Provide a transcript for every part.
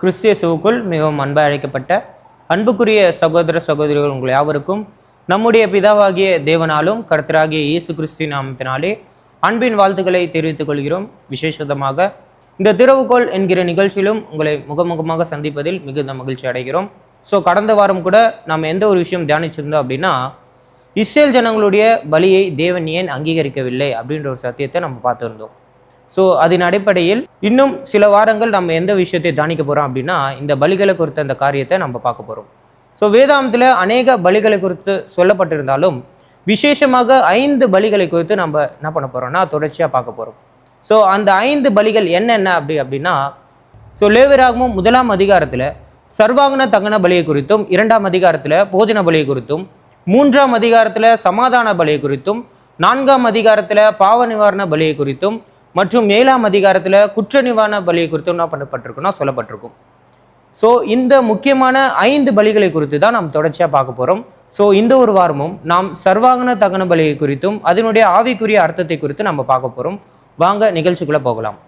கிறிஸ்தியசுவுக்குள் மிகவும் அன்பாக அழைக்கப்பட்ட அன்புக்குரிய சகோதர சகோதரிகள் உங்கள் யாவருக்கும் நம்முடைய பிதாவாகிய தேவனாலும் கர்த்தராகிய இயேசு கிறிஸ்து நாமத்தினாலே அன்பின் வாழ்த்துக்களை தெரிவித்துக் கொள்கிறோம். விசேஷமாக இந்த திறவுகோல் என்கிற நிகழ்ச்சியிலும் உங்களை முகமுகமாக சந்திப்பதில் மிகுந்த மகிழ்ச்சி அடைகிறோம். ஸோ கடந்த வாரம் கூட நாம் எந்த ஒரு விஷயம் தியானிச்சிருந்தோம் அப்படின்னா இஸ்ரேல் ஜனங்களுடைய பலியை தேவன் ஏன் அங்கீகரிக்கவில்லை அப்படின்ற ஒரு சத்தியத்தை நம்ம பார்த்துருந்தோம். ஸோ அதன் அடிப்படையில் இன்னும் சில வாரங்கள் நம்ம எந்த விஷயத்தை தியானிக்க போகிறோம் அப்படின்னா இந்த பலிகளை குறித்த அந்த காரியத்தை நம்ம பார்க்க போகிறோம் ஸோ வேதாந்தத்தில் அநேக பலிகளை குறித்து சொல்லப்பட்டிருந்தாலும் விசேஷமாக ஐந்து பலிகளை குறித்து நம்ம என்ன பண்ண போகிறோம்னா தொடர்ச்சியாக பார்க்க போகிறோம் ஸோ அந்த ஐந்து பலிகள் என்னென்ன அப்படி அப்படின்னா ஸோ லேவிராகமும் முதலாம் அதிகாரத்தில் சர்வாங்கன தங்கன பலியை குறித்தும் இரண்டாம் அதிகாரத்தில் போஜன பலியை குறித்தும் மூன்றாம் அதிகாரத்தில் சமாதான பலியை குறித்தும் நான்காம் அதிகாரத்தில் பாவ நிவாரண பலியை குறித்தும் மற்றும் ஏழாம் அதிகாரத்தில் குற்ற நிவாரண பலியை குறித்தும் என்ன பண்ணப்பட்டிருக்குன்னா சொல்லப்பட்டிருக்கும். ஸோ இந்த முக்கியமான ஐந்து பலிகளை குறித்து தான் நாம் தொடர்ச்சியாக பார்க்க போகிறோம் ஸோ இந்த ஒரு வாரமும் நாம் சர்வாங்கன தகன பலியை குறித்தும் அதனுடைய ஆவிக்குரிய அர்த்தத்தை குறித்து நம்ம பார்க்க போகிறோம் வாங்க நிகழ்ச்சிக்குள்ளே போகலாம்.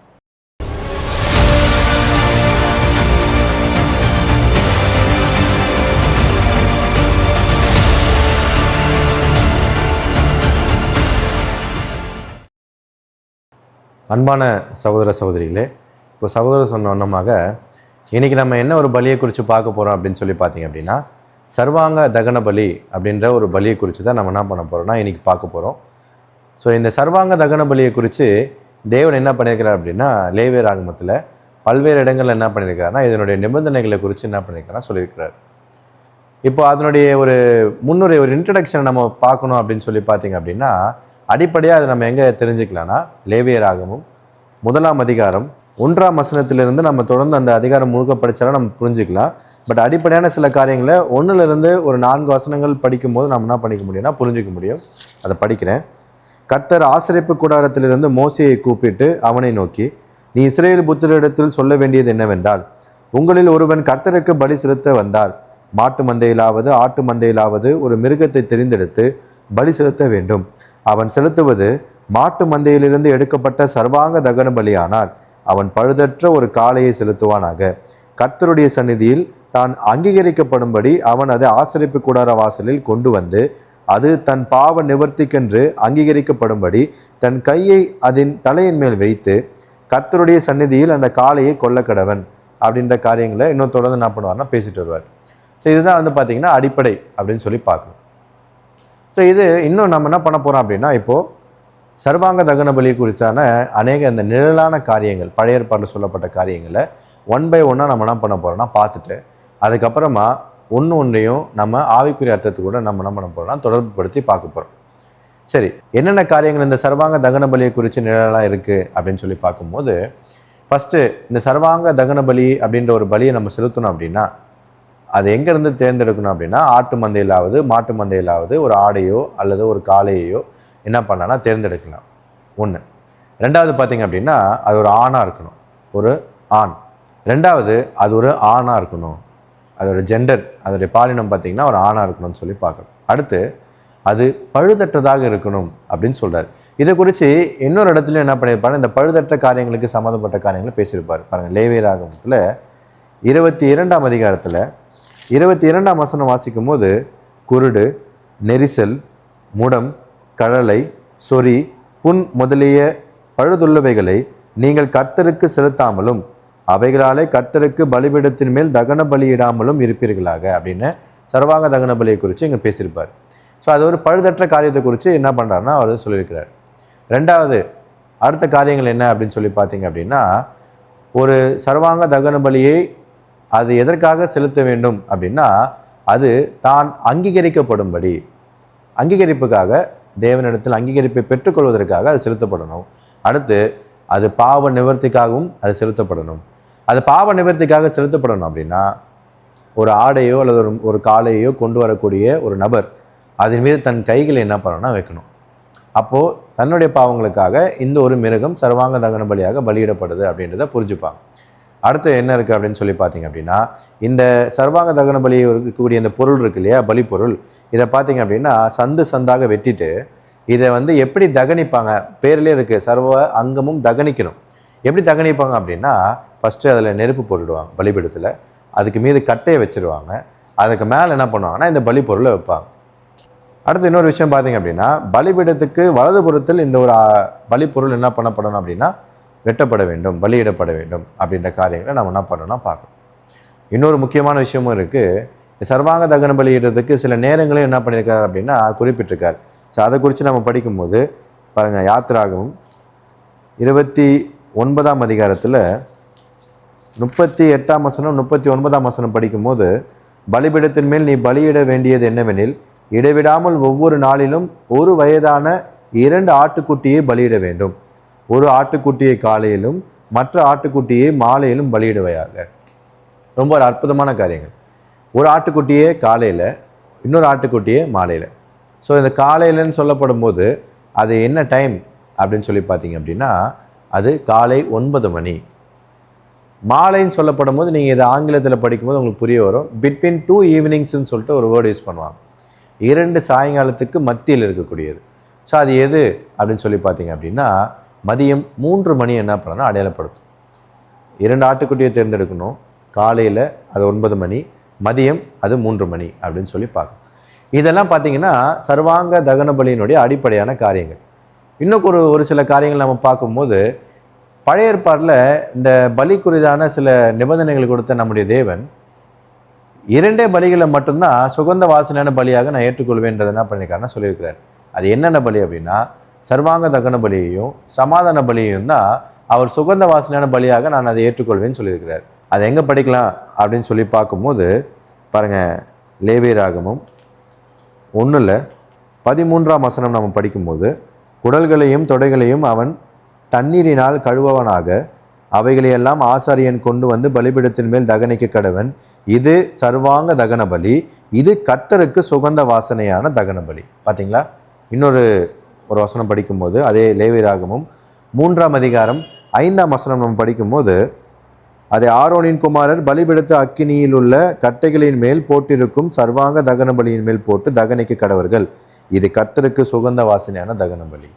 அன்பான சகோதர சகோதரிகளே இப்போ சகோதரர் சொன்னோன்னமாக இன்றைக்கி நம்ம என்ன ஒரு பலியை குறித்து பார்க்க போகிறோம் அப்படின்னு சொல்லி பார்த்தீங்க அப்படின்னா சர்வாங்க தகன பலி அப்படின்ற ஒரு பலியை குறித்து தான் நம்ம என்ன பண்ண போகிறோம்னா இன்றைக்கி பார்க்க போகிறோம் ஸோ இந்த சர்வாங்க தகன பலியை குறித்து தேவன் என்ன பண்ணியிருக்கிறார் அப்படின்னா லேவியர் ஆகமத்தில் பல்வேறு இடங்களில் என்ன பண்ணியிருக்காருன்னா இதனுடைய நிபந்தனைகளை குறித்து என்ன பண்ணியிருக்காருன்னா சொல்லியிருக்கிறார். இப்போ அதனுடைய ஒரு முன்னுரை ஒரு இன்ட்ரடக்ஷனை நம்ம பார்க்கணும் அப்படின்னு சொல்லி பார்த்தீங்க அப்படின்னா அடிப்படையாக அதை நம்ம எங்கே தெரிஞ்சுக்கலாம்னா லேவியராகமும் முதலாம் அதிகாரம் ஒன்றாம் வசனத்திலிருந்து நம்ம தொடர்ந்து அந்த அதிகாரம் முழுக்க படித்தாலும் நம்ம புரிஞ்சுக்கலாம். பட் அடிப்படையான சில காரியங்களை ஒன்றுலேருந்து ஒரு நான்கு வசனங்கள் படிக்கும்போது நம்ம என்ன பண்ணிக்க முடியும்னா புரிஞ்சிக்க முடியும். அதை படிக்கிறேன். கர்த்தர் ஆசிரியப்பு கூடாரத்திலிருந்து மோசையை கூப்பிட்டு அவனை நோக்கி நீ இஸ்ரேல் புத்திரிடத்தில் சொல்ல வேண்டியது என்னவென்றால் உங்களில் ஒருவன் கர்த்தருக்கு பலி செலுத்த வந்தால் மாட்டு மந்தையிலாவது ஆட்டு மந்தையிலாவது ஒரு மிருகத்தை தெரிந்தெடுத்து பலி செலுத்த வேண்டும். அவன் செலுத்துவது மாட்டு மந்தையிலிருந்து எடுக்கப்பட்ட சர்வாங்க தகன பலியானால் அவன் பழுதற்ற ஒரு காளையை செலுத்துவானாக. கர்த்தருடைய சந்நிதியில் தான் அங்கீகரிக்கப்படும்படி அவன் அதை ஆசரிப்பு கூடார வாசலில் கொண்டு வந்து அது தன் பாவ நிவர்த்திக்கென்று அங்கீகரிக்கப்படும்படி தன் கையை அதன் தலையின் மேல் வைத்து கர்த்தருடைய சந்நிதியில் அந்த காளையை கொல்லக்கடவன் அப்படின்ற காரியங்களை இன்னும் தொடர்ந்து என்ன பண்ணுவார்னா பேசிட்டு வருவார். ஸோ இதுதான் வந்து பார்த்திங்கன்னா அடிப்படை அப்படின்னு சொல்லி பார்க்கணும். ஸோ இது இன்னும் நம்ம என்ன பண்ண போகிறோம் அப்படின்னா இப்போது சர்வாங்க தகன பலி குறித்தான அநேக இந்த நிழலான காரியங்கள் பழைய ஏற்பாட்டில் சொல்லப்பட்ட காரியங்களை ஒன் பை ஒன்னாக நம்ம என்ன பண்ண போகிறோம்னா பார்த்துட்டு அதுக்கப்புறமா ஒன்று ஒன்றையும் நம்ம ஆவிக்குரிய அர்த்தத்தை கூட நம்ம என்ன பண்ண போகிறோம்னா தொடர்புபடுத்தி பார்க்க போகிறோம் சரி என்னென்ன காரியங்கள் இந்த சர்வாங்க தகன பலியை குறித்து நிழலாக இருக்குது அப்படின்னு சொல்லி பார்க்கும்போது ஃபஸ்ட்டு இந்த சர்வாங்க தகன பலி அப்படின்ற ஒரு பலியை நம்ம செலுத்தணும் அப்படின்னா அது எங்கேருந்து தேர்ந்தெடுக்கணும் அப்படின்னா ஆட்டு மந்தையிலாவது மாட்டு மந்தையிலாவது ஒரு ஆடையோ அல்லது ஒரு காளையையோ என்ன பண்ணலான்னா தேர்ந்தெடுக்கலாம். ஒன்று ரெண்டாவது பார்த்தீங்க அப்படின்னா அது ஒரு ஆணாக இருக்கணும். ஒரு ஆண். ரெண்டாவது அது ஒரு ஆணாக இருக்கணும். அதோட ஜெண்டர் அதோடைய பாலினம் பார்த்தீங்கன்னா ஒரு ஆணாக இருக்கணும்னு சொல்லி பார்க்கணும். அடுத்து அது பழுதற்றதாக இருக்கணும் அப்படின்னு சொல்கிறார் இதை குறித்து இன்னொரு இடத்துல என்ன பண்ணியிருப்பாரு இந்த பழுதற்ற காரியங்களுக்கு சம்மந்தப்பட்ட காரியங்களை பேசியிருப்பார். பாருங்கள் லேவியராகமத்தில் இருபத்தி இரண்டாம் அதிகாரத்தில் இருபத்தி இரண்டாம் வசனம் வாசிக்கும் போது குருடு நெரிசல் முடம் கழலை சொறி புண் முதலிய பழுதுள்ளவைகளை நீங்கள் கர்த்தருக்கு செலுத்தாமலும் அவைகளாலே கர்த்தருக்கு பலிபீடத்தின் மேல் தகன பலியிடாமலும் இருப்பீர்களாக அப்படின்னு சர்வாங்க தகன பலியை குறித்து இங்கே பேசியிருப்பார். ஸோ அது ஒரு பழுதற்ற காரியத்தை குறித்து என்ன பண்ணுறாருன்னா அவர் சொல்லியிருக்கிறார். ரெண்டாவது அடுத்த காரியங்கள் என்ன அப்படின்னு சொல்லி பார்த்தீங்க அப்படின்னா ஒரு சர்வாங்க தகன பலியை அது எதற்காக செலுத்த வேண்டும் அப்படின்னா அது தான் அங்கீகரிக்கப்படும்படி. அங்கீகரிப்புக்காக தேவனிடத்தில் அங்கீகரிப்பை பெற்றுக்கொள்வதற்காக அது செலுத்தப்படணும். அடுத்து அது பாவ நிவர்த்திக்காகவும் அது செலுத்தப்படணும். அது பாவ நிவர்த்திக்காக செலுத்தப்படணும் அப்படின்னா ஒரு ஆடையோ அல்லது ஒரு ஒரு காலையோ கொண்டு வரக்கூடிய ஒரு நபர் அதன் மீது தன் கைகளை என்ன பண்ணணும்னா வைக்கணும். அப்போது தன்னுடைய பாவங்களுக்காக இந்த ஒரு மிருகம் சர்வாங்க தகன பலியாக பலியிடப்படுது அப்படின்றத புரிஞ்சுப்பாங்க. அடுத்து என்ன இருக்குது அப்படின்னு சொல்லி பார்த்தீங்க அப்படின்னா இந்த சர்வாங்க தகன பலி இருக்கக்கூடிய இந்த பொருள் இருக்கு இல்லையா பலி பொருள் இதை பார்த்தீங்க அப்படின்னா சந்து சந்தாக வெட்டிட்டு இதை வந்து எப்படி தகனிப்பாங்க? பேர்லேயே இருக்குது சர்வ அங்கமும் தகனிக்கணும். எப்படி தகனிப்பாங்க அப்படின்னா ஃபஸ்ட்டு அதில் நெருப்பு போட்டுடுவாங்க பலிபீடத்தில். அதுக்கு மீது கட்டையை வச்சிருவாங்க. அதுக்கு மேலே என்ன பண்ணுவாங்கன்னா இந்த பலி பொருளை வைப்பாங்க. அடுத்து இன்னொரு விஷயம் பார்த்தீங்க அப்படின்னா பலிபீடத்துக்கு வலதுபுறத்தில் இந்த ஒரு பலி பலிப்பொருள் என்ன பண்ணப்படணும் அப்படின்னா வெட்டப்பட வேண்டும் பலியிடப்பட வேண்டும் அப்படின்ற காரியங்களை நம்ம என்ன பண்ணணும்னா பார்க்கணும். இன்னொரு முக்கியமான விஷயமும் இருக்குது சர்வாங்க தகன பலியிடுறதுக்கு சில நேரங்களையும் என்ன பண்ணியிருக்காரு அப்படின்னா குறிப்பிட்டிருக்கார். ஸோ அதை குறித்து நம்ம படிக்கும்போது பாருங்கள் யாத்திராகவும் இருபத்தி ஒன்பதாம் அதிகாரத்தில் முப்பத்தி எட்டாம் வசனம் முப்பத்தி ஒன்பதாம் வசனம் படிக்கும்போது பலிபீடத்தின் மேல் நீ பலியிட வேண்டியது என்னவெனில் இடைவிடாமல் ஒவ்வொரு நாளிலும் ஒரு வயதான இரண்டு ஆட்டுக்குட்டியை பலியிட வேண்டும். ஒரு ஆட்டுக்குட்டியை காலையிலும் மற்ற ஆட்டுக்குட்டியை மாலையிலும் பலியிடுவையாக. ரொம்ப ஒரு அற்புதமான காரியங்கள். ஒரு ஆட்டுக்குட்டியே காலையில் இன்னொரு ஆட்டுக்குட்டியே மாலையில். ஸோ இந்த காலையிலன்னு சொல்லப்படும் போது அது என்ன டைம் அப்படின்னு சொல்லி பார்த்தீங்க அப்படின்னா அது காலை ஒன்பது மணி. மாலைன்னு சொல்லப்படும் போது நீங்கள் இதை ஆங்கிலத்தில் படிக்கும்போது உங்களுக்கு புரிய வரும். பிட்வீன் டூ ஈவினிங்ஸ்னு சொல்லிட்டு ஒரு வேர்டு யூஸ் பண்ணுவாங்க. இரண்டு சாயங்காலத்துக்கு மத்தியில் இருக்கக்கூடியது. ஸோ அது எது அப்படின்னு சொல்லி பார்த்தீங்க அப்படின்னா மதியம் மூன்று மணி என்ன பண்ணணும் அடையாளப்படுத்தும். இரண்டு ஆட்டுக்குட்டியை தேர்ந்தெடுக்கணும். காலையில் அது ஒன்பது மணி மதியம் அது மூன்று மணி அப்படின்னு சொல்லி பார்க்கணும். இதெல்லாம் பார்த்தீங்கன்னா சர்வாங்க தகன பலியினுடைய அடிப்படையான காரியங்கள். இன்னும் ஒரு ஒரு சில காரியங்கள் நம்ம பார்க்கும்போது பழைய ஏற்பாட்டில் இந்த பலி குறிதான சில நிபந்தனைகள் கொடுத்த நம்முடைய தேவன் இரண்டே பலிகளை மட்டும்தான் சுகந்த வாசனையான பலியாக நான் ஏற்றுக்கொள்வேன்றதை என்ன பண்ணியிருக்காருன்னா சொல்லியிருக்கிறார். அது என்னென்ன பலி அப்படின்னா சர்வாங்க தகன பலியையும் சமாதான பலியையும் தான் அவர் சுகந்த வாசனையான பலியாக நான் அதை ஏற்றுக்கொள்வேன்னு சொல்லியிருக்கிறார். அதை எங்கே படிக்கலாம் அப்படின்னு சொல்லி பார்க்கும்போது பாருங்கள் லேவியராகமும் ஒன்றில் பதிமூன்றாம் வசனம் நம்ம படிக்கும்போது குடல்களையும் தொடைகளையும் அவன் தண்ணீரினால் கழுவவனாக அவைகளையெல்லாம் ஆசாரியன் கொண்டு வந்து பலிபீடத்தின் மேல் தகனிக்க கடவன். இது சர்வாங்க தகன பலி. இது கர்த்தருக்கு சுகந்த வாசனையான தகன பலி. பார்த்தீங்களா இன்னொரு ஒரு வசனம் படிக்கும்போது அதே லேவியராகமும் மூன்றாம் அதிகாரம் ஐந்தாம் வசனம் நம்ம படிக்கும்போது அதை ஆரோனின் குமாரர் பலிபெடுத்த அக்கினியில் உள்ள கட்டைகளின் மேல் போட்டிருக்கும் சர்வாங்க தகன பலியின் மேல் போட்டு தகனைக்கு கடவர்கள். இது கர்த்தருக்கு சுகந்த வாசனையான தகன பலி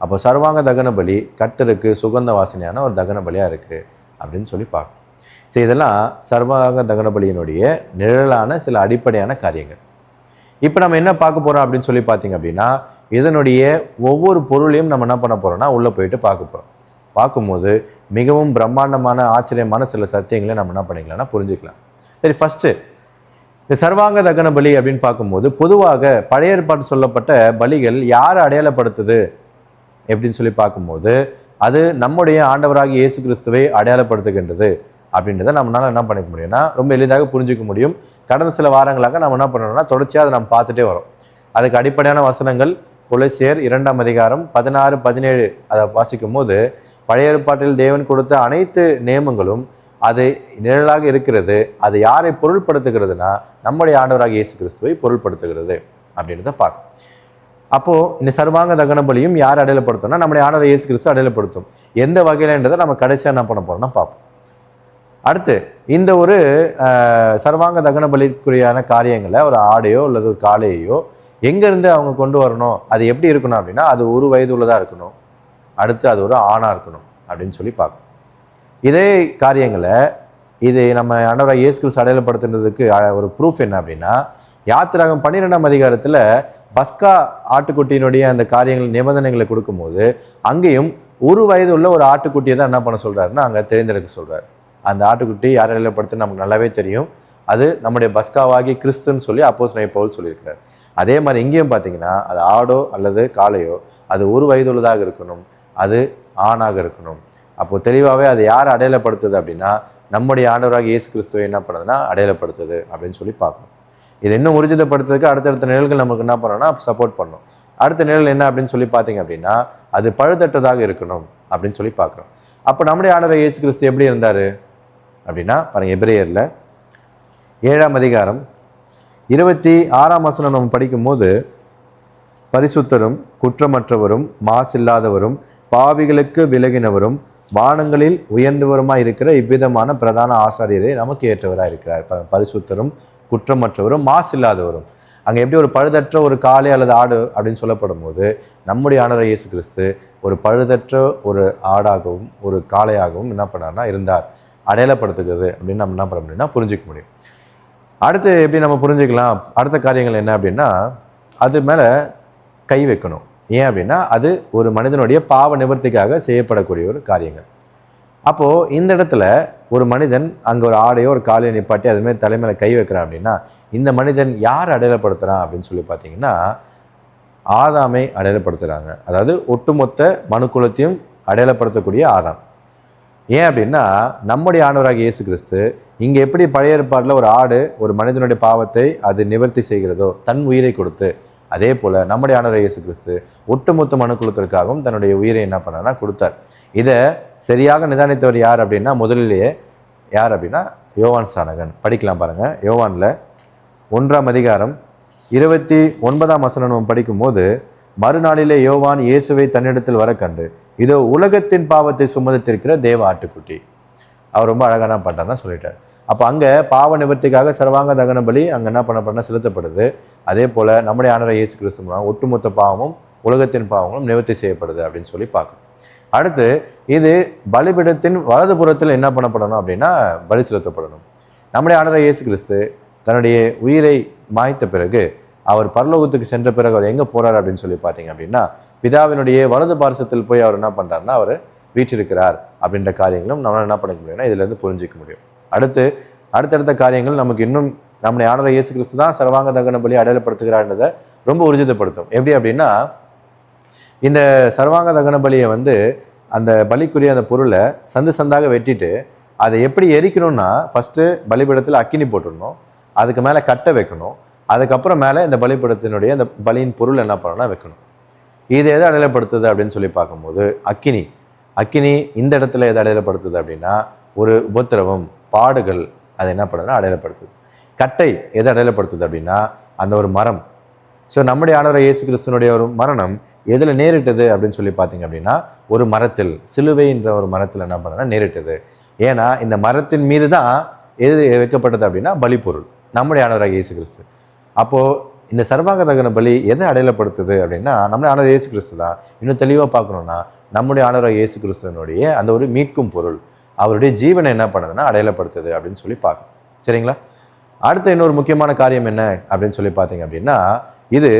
அப்போ சர்வாங்க தகன பலி கர்த்தருக்கு சுகந்த வாசனையான ஒரு தகன பலியாக இருக்குது அப்படின்னு சொல்லி பார்க்கணும். ஸோ இதெல்லாம் சர்வாங்க தகன பலியினுடைய நிழலான சில அடிப்படையான காரியங்கள். இப்போ நம்ம என்ன பார்க்க போகிறோம் அப்படின்னு சொல்லி பார்த்தீங்க அப்படின்னா இதனுடைய ஒவ்வொரு பொருளையும் நம்ம என்ன பண்ண போகிறோம்னா உள்ளே போயிட்டு பார்க்க போகிறோம் பார்க்கும்போது மிகவும் பிரம்மாண்டமான ஆச்சரியமான சில சத்தியங்களை நம்ம என்ன பண்ணிக்கலாம்னா புரிஞ்சுக்கலாம். சரி ஃபஸ்ட்டு இந்த சர்வாங்க தகன பலி அப்படின்னு பார்க்கும்போது பொதுவாக பழைய ஏற்பாடு சொல்லப்பட்ட பலிகள் யாரை அடையாளப்படுத்துது எப்படின்னு சொல்லி பார்க்கும்போது அது நம்முடைய ஆண்டவராக இயேசு கிறிஸ்துவை அடையாளப்படுத்துகின்றது அப்படின்றத நம்மளால என்ன பண்ணிக்க முடியும்னா ரொம்ப எளிதாக புரிஞ்சுக்க முடியும். கடந்த சில வாரங்களாக நம்ம என்ன பண்ணணும்னா தொடர்ச்சியாக அதை நம்ம பார்த்துட்டே வரோம். அதுக்கு அடிப்படையான வசனங்கள் கொலைசேர் இரண்டாம் அதிகாரம் பதினாறு பதினேழு அதை வாசிக்கும் போது பழைய ஏற்பாட்டில் தேவன் கொடுத்த அனைத்து நியமங்களும் அது நிழலாக இருக்கிறது. அது யாரை பொருள்படுத்துகிறதுனா நம்முடைய ஆண்டவராக இயேசு கிறிஸ்துவை பொருள்படுத்துகிறது அப்படின்றத பார்க்கும். அப்போ இந்த சர்வாங்க தகன பலியும் யார் அடையாளப்படுத்தும்னா நம்முடைய ஆண்டவர் இயேசு கிறிஸ்து அடையாளப்படுத்தும் எந்த வகையிலன்றதை நம்ம கடைசியாக என்ன பண்ண போறோம்னா பார்ப்போம். அடுத்து இந்த ஒரு சர்வாங்க தகன பலிக்குரியான காரியங்களை ஒரு ஆடையோ அல்லது ஒரு காளையோ எங்கேருந்து அவங்க கொண்டு வரணும் அது எப்படி இருக்கணும் அப்படின்னா அது ஒரு வயது உள்ளதாக இருக்கணும். அடுத்து அது ஒரு ஆணாக இருக்கணும் அப்படின்னு சொல்லி பார்க்கணும். இதே காரியங்களை இது நம்ம ஆண்டவராக இயேசு கிறிஸ்து அடையாளப்படுத்துனதுக்கு ஒரு ப்ரூஃப் என்ன அப்படின்னா யாத்திராகம் பன்னிரெண்டாம் அதிகாரத்தில் பஸ்கா ஆட்டுக்குட்டியினுடைய அந்த காரியங்கள் நிபந்தனைகளை கொடுக்கும்போது அங்கேயும் ஒரு வயது உள்ள ஒரு ஆட்டுக்குட்டியை தான் என்ன பண்ண சொல்கிறாருன்னா அங்கே தெரிந்திருக்க சொல்கிறார் அந்த ஆட்டுக்குட்டி யார் நமக்கு நல்லாவே தெரியும். அது நம்முடைய பஸ்காவாகி கிறிஸ்துன்னு சொல்லி அப்போஸ் பவுல் சொல்லியிருக்கிறார். அதே மாதிரி இங்கேயும் பார்த்தீங்கன்னா அது ஆடோ அல்லது காளையோ அது ஒரு வயது உள்ளதாக இருக்கணும். அது ஆணாக இருக்கணும். அப்போது தெளிவாகவே அது யார் அடையாளப்படுத்துது அப்படின்னா நம்முடைய ஆண்டவராக இயேசு கிறிஸ்துவை என்ன பண்ணுதுன்னா அடையாளப்படுத்துது அப்படின்னு சொல்லி பார்க்கணும். இது இன்னும் ஊர்ஜிதப்படுத்துறதுக்கு அடுத்தடுத்த நிழல்கள் நமக்கு என்ன பண்ணணும்னா சப்போர்ட் பண்ணும் அடுத்த நிழல் என்ன அப்படின்னு சொல்லி பார்த்தீங்க அப்படின்னா அது பழுதட்டதாக இருக்கணும் அப்படின்னு சொல்லி பார்க்குறோம் அப்போ நம்முடைய ஆண்டவர் இயேசு கிறிஸ்து எப்படி இருந்தார்? அப்படின்னா பாருங்கள் எபிரேயரில் ஏழாம் அதிகாரம் இருபத்தி ஆறாம் வசனம் நம்ம படிக்கும்போது பரிசுத்தரும் குற்றமற்றவரும் மாசில்லாதவரும் பாவிகளுக்கு விலகினவரும் வானங்களில் உயர்ந்தவருமாய் இருக்கிற இவ்விதமான பிரதான ஆசாரியரை நமக்கு ஏற்றவராக இருக்கிறார். ப- பரிசுத்தரும் குற்றமற்றவரும் மாசில்லாதவரும். அங்கே எப்படி ஒரு பழுதற்ற ஒரு காளை அல்லது ஆடு அப்படின்னு சொல்லப்படும் போது நம்முடைய ஆண்டவர் இயேசு கிறிஸ்து ஒரு பழுதற்ற ஒரு ஆடாகவும் ஒரு காளையாகவும் என்ன பண்ணார்னா இருந்தார். அடையாளப்படுத்துகிறது அப்படின்னு நம்ம என்ன பண்ண முடியும்னா புரிஞ்சிக்க முடியும். அடுத்து எப்படி நம்ம புரிஞ்சுக்கலாம்? அடுத்த காரியங்கள் என்ன அப்படின்னா அது மேலே கை வைக்கணும். ஏன் அப்படின்னா அது ஒரு மனிதனுடைய பாவ நிவர்த்திக்காக செய்யப்படக்கூடிய ஒரு காரியங்கள். அப்போது இந்த இடத்துல ஒரு மனிதன் அங்கே ஒரு ஆடையோ ஒரு காலையை நிப்பாட்டி அதுமாதிரி தலைமையில் கை வைக்கிறான் அப்படின்னா இந்த மனிதன் யார் அடையாளப்படுத்துகிறான் அப்படின்னு சொல்லி பார்த்தீங்கன்னா ஆதாமை அடையாளப்படுத்துகிறாங்க அதாவது ஒட்டுமொத்த மனுக்குலத்தையும் அடையாளப்படுத்தக்கூடிய ஆதாம். ஏன் அப்படின்னா நம்முடைய ஆண்டவராக இயேசு கிறிஸ்து இங்கே எப்படி பழைய ஏற்பாட்டில் ஒரு ஆடு ஒரு மனிதனுடைய பாவத்தை அது நிவர்த்தி செய்கிறதோ தன் உயிரை கொடுத்து அதே போல் நம்முடைய ஆண்டவர் இயேசு கிறிஸ்து ஒட்டுமொத்த மனுக்குலத்திற்காகவும் தன்னுடைய உயிரை என்ன பண்ணார்னா கொடுத்தார். இதை சரியாக நிதானித்தவர் யார் அப்படின்னா முதலிலேயே யார் அப்படின்னா யோவான் சானகன் படிக்கலாம் பாருங்கள் யோவானில் ஒன்றாம் அதிகாரம் இருபத்தி ஒன்பதாம் வசனம் நம்ம படிக்கும்போது மறுநாளிலே யோவான் இயேசுவை தன்னிடத்தில் வர கண்டு இதோ உலகத்தின் பாவத்தை சுமதித்திருக்கிற தேவ ஆட்டுக்குட்டி. அவர் ரொம்ப அழகான பண்ணுறாருன்னு சொல்லிட்டார். அப்போ அங்கே பாவ நிவர்த்திக்காக சர்வாங்க தகன பலி அங்கே என்ன பண்ண செலுத்தப்படுது? அதே போல் நம்முடைய ஆண்டவர் இயேசு கிறிஸ்து மூலம் ஒட்டுமொத்த பாவமும் உலகத்தின் பாவங்களும் நிவர்த்தி செய்யப்படுது அப்படின்னு சொல்லி பார்க்கணும் அடுத்து இது பலிபீடத்தின் வலதுபுறத்தில் என்ன பண்ணப்படணும் அப்படின்னா பலி செலுத்தப்படணும். நம்முடைய ஆண்டவர் இயேசு கிறிஸ்து தன்னுடைய உயிரை மாய்த்த பிறகு அவர் பரலோகத்துக்கு சென்ற பிறகு அவர் எங்கே போகிறார் அப்படின்னு சொல்லி பார்த்தீங்க அப்படின்னா பிதாவினுடைய வலது பாரசத்தில் போய் அவர் என்ன பண்ணுறாருன்னா அவர் வீற்றிருக்கிறார் அப்படின்ற காரியங்களும் நம்மளால் என்ன பண்ணிக்க முடியும்னா இதுலேருந்து புரிஞ்சிக்க முடியும். அடுத்து அடுத்தடுத்த காரியங்கள் நமக்கு இன்னும் நம்முடைய ஆனந்த இயேசு கிறிஸ்து தான் சர்வாங்க தகன பலி அடையாளப்படுத்துகிறான்றதை ரொம்ப உறுதிப்படுத்தும். எப்படி அப்படின்னா இந்த சர்வாங்க தகன பலியை வந்து அந்த பலிக்குரிய அந்த பொருளை சந்து சந்தாக வெட்டிட்டு அதை எப்படி எரிக்கணும்னா ஃபஸ்ட்டு பலிபீடத்தில் அக்கினி போட்டுடணும். அதுக்கு மேலே கட்டை வைக்கணும். அதுக்கப்புறம் மேலே இந்த பலிபீடத்தினுடைய அந்த பலியின் பொருள் என்ன பண்ணணும்னா வைக்கணும். இது எதை அடையாளப்படுத்துது அப்படின்னு சொல்லி பார்க்கும்போது அக்கினி. அக்கினி இந்த இடத்துல எதை அடையாளப்படுத்துது அப்படின்னா ஒரு உபத்திரவம். பாடுகள் அதை என்ன பண்ணுதுன்னா அடையாளப்படுத்துது. கட்டை எதை அடையாளப்படுத்துது அப்படின்னா அந்த ஒரு மரம். ஸோ நம்முடைய ஆண்டவர் இயேசு கிறிஸ்துனுடைய ஒரு மரணம் எதில் நேரிட்டது அப்படின்னு சொல்லி பார்த்தீங்க அப்படின்னா ஒரு மரத்தில் சிலுவைன்ற ஒரு மரத்தில் என்ன பண்ணுறதுனா நேரிட்டது. ஏன்னா இந்த மரத்தின் மீது தான் எது வைக்கப்பட்டது அப்படின்னா பலிப்பொருள் நம்முடைய ஆண்டவராக இயேசு கிறிஸ்து அப்போது இந்த சர்வாங்க தகன பலி எதை அடையாளப்படுத்துது அப்படின்னா நம்முடைய ஆண்டவர் இயேசு கிறிஸ்து தான். இன்னும் தெளிவாக பார்க்கணுன்னா நம்முடைய ஆண்டவராக இயேசு கிறிஸ்துவனுடைய அந்த ஒரு மீட்கும் பொருள். அவருடைய ஜீவனை என்ன பண்ணுதுன்னா அடையாளப்படுத்துது அப்படின்னு சொல்லி பார்க்கணும். சரிங்களா? அடுத்த இன்னொரு முக்கியமான காரியம் என்ன அப்படின்னு சொல்லி பார்த்தீங்க அப்படின்னா இது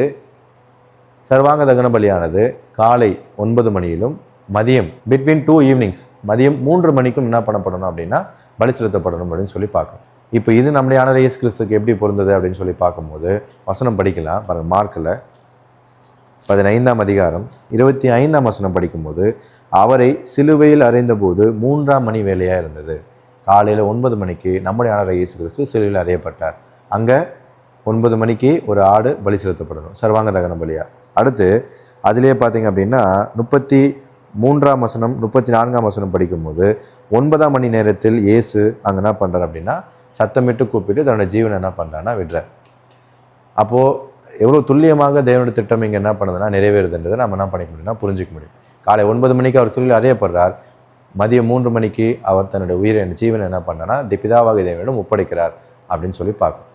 சர்வாங்க தகன பலியானது காலை ஒன்பது மணியிலும் மதியம் பிட்வீன் டூ ஈவினிங்ஸ் மதியம் மூன்று மணிக்கும் என்ன பண்ணப்படணும் அப்படின்னா பலி செலுத்தப்படணும் அப்படின்னு சொல்லி பார்க்கும் இப்போ இது நம்முடைய ஆண்டவர் இயேசு கிறிஸ்துக்கு எப்படி பொருந்தது அப்படின்னு சொல்லி பார்க்கும்போது வசனம் படிக்கலாம் பாருங்கள் மார்க்கில் பதினைந்தாம் அதிகாரம் இருபத்தி ஐந்தாம் வசனம் படிக்கும்போது அவரை சிலுவையில் அறைந்தபோது மூன்றாம் மணி வேலையாக இருந்தது. காலையில் ஒன்பது மணிக்கு நம்முடைய ஆண்டவர் இயேசு கிறிஸ்து சிலுவையில் அறையப்பட்டார். அங்கே ஒன்பது மணிக்கு ஒரு ஆடு பலி செலுத்தப்படணும். சர்வாங்க தகன பலியா. அடுத்து அதிலே பார்த்தீங்க அப்படின்னா முப்பத்தி மூன்றாம் வசனம் முப்பத்தி நான்காம் வசனம் படிக்கும்போது ஒன்பதாம் மணி நேரத்தில் இயேசு அங்கே என்ன பண்ணுறார் அப்படின்னா சத்தமிட்டு கூப்பிட்டு தன்னோட ஜீவனை என்ன பண்ணுறான்னா விடுறார். அப்போது எவ்வளோ துல்லியமாக தேவனுடைய திட்டம் இங்கே என்ன பண்ணுதுன்னா நிறைவேறுதுன்றதை நம்ம என்ன பண்ணிக்க முடியும்னா புரிஞ்சிக்க முடியும். காலை ஒன்பது மணிக்கு அவர் சொல்லி அறியப்படுறார் மதியம் மூன்று மணிக்கு அவர் தன்னுடைய உயிரை ஜீவனை என்ன பண்ணனா பிதாவாக தேவனிடம் ஒப்படைக்கிறார் அப்படின்னு சொல்லி பார்க்கும்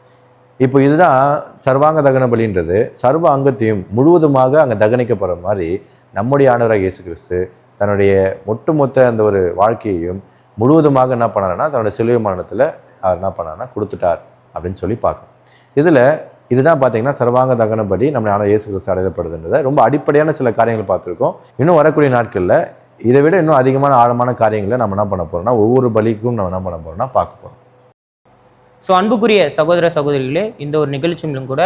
இப்போ இதுதான் சர்வாங்க தகன பலின்றது. சர்வ அங்கத்தையும் முழுவதுமாக அங்கே தகனிக்கப்படுற மாதிரி நம்முடைய ஆண்டவராக இயேசு கிறிஸ்து தன்னுடைய ஒட்டுமொத்த அந்த ஒரு வாழ்க்கையையும் முழுவதுமாக என்ன பண்ணாருன்னா தன்னுடைய சிலுவை மரணத்தில் அவர் என்ன பண்ணாருன்னா கொடுத்துட்டார் அப்படின்னு சொல்லி பார்க்கும் இதில் இதுதான் பார்த்தீங்கன்னா சர்வாங்க தகனப்படி நம்ம ஆண்டவர் இயேசு கிறிஸ்து அடையப்படுதுன்றதை. ரொம்ப அடிப்படையான சில காரியங்கள் பார்த்துருக்கோம். இன்னும் வரக்கூடிய நாட்களில் இதை விட இன்னும் அதிகமான ஆழமான காரியங்களை நம்ம என்ன பண்ண போகிறோம்னா ஒவ்வொரு பலிக்கும் நம்ம என்ன பண்ண போகிறோம்னா பார்க்க போகிறோம் ஸோ அன்புக்குரிய சகோதர சகோதரிகளே இந்த ஒரு நிகழ்ச்சியிலும் கூட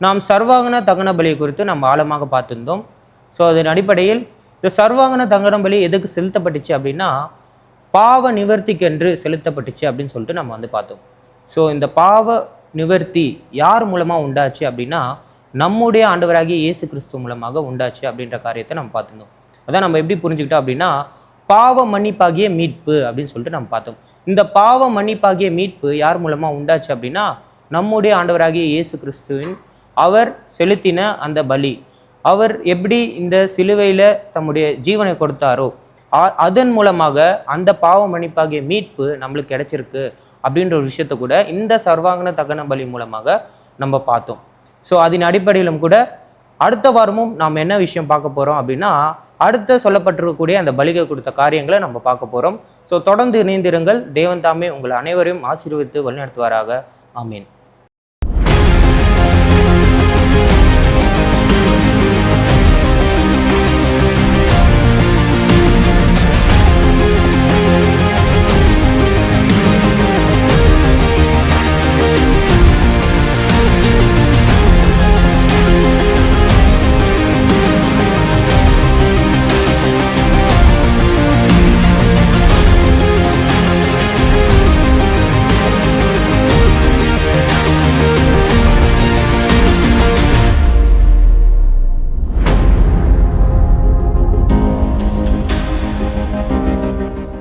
நாம் சர்வாங்கன தகன பலி குறித்து நம்ம ஆழமாக பார்த்துருந்தோம். ஸோ அதன் அடிப்படையில் இந்த சர்வாங்கன தகன பலி எதுக்கு செலுத்தப்பட்டுச்சு அப்படின்னா பாவ நிவர்த்திக்கென்று செலுத்தப்பட்டுச்சு அப்படின்னு சொல்லிட்டு நம்ம வந்து பார்த்தோம். ஸோ இந்த பாவ நிவர்த்தி யார் மூலமாக உண்டாச்சு அப்படின்னா நம்முடைய ஆண்டவராகிய இயேசு கிறிஸ்து மூலமாக உண்டாச்சு அப்படின்ற காரியத்தை நம்ம பார்த்துருந்தோம். அதான் நம்ம எப்படி புரிஞ்சுக்கிட்டோம் அப்படின்னா பாவ மன்னிப்பாகிய மீட்பு அப்படின்னு சொல்லிட்டு நம்ம பார்த்தோம். இந்த பாவ மன்னிப்பாகிய மீட்பு யார் மூலமாக உண்டாச்சு அப்படின்னா நம்முடைய ஆண்டவராகிய இயேசு கிறிஸ்துவின் அவர் செலுத்தின அந்த பலி. அவர் எப்படி இந்த சிலுவையில் தம்முடைய ஜீவனை கொடுத்தாரோ அதன் மூலமாக அந்த பாவ மன்னிப்பாகிய மீட்பு நம்மளுக்கு கிடைச்சிருக்கு அப்படின்ற ஒரு விஷயத்த கூட இந்த சர்வாங்கன தகன பலி மூலமாக நம்ம பார்த்தோம். ஸோ அதன் அடிப்படையிலும் கூட அடுத்த வாரமும் நாம் என்ன விஷயம் பார்க்க போகிறோம் அப்படின்னா அடுத்த சொல்லப்பட்டிருக்கக்கூடிய அந்த பலிகை கொடுத்த காரியங்களை நம்ம பார்க்க போகிறோம் ஸோ தொடர்ந்து இணைந்திருங்கள். தேவன் தாமே உங்கள் அனைவரையும் ஆசீர்வதித்து வழிநடத்துவாராக. ஆமீன்.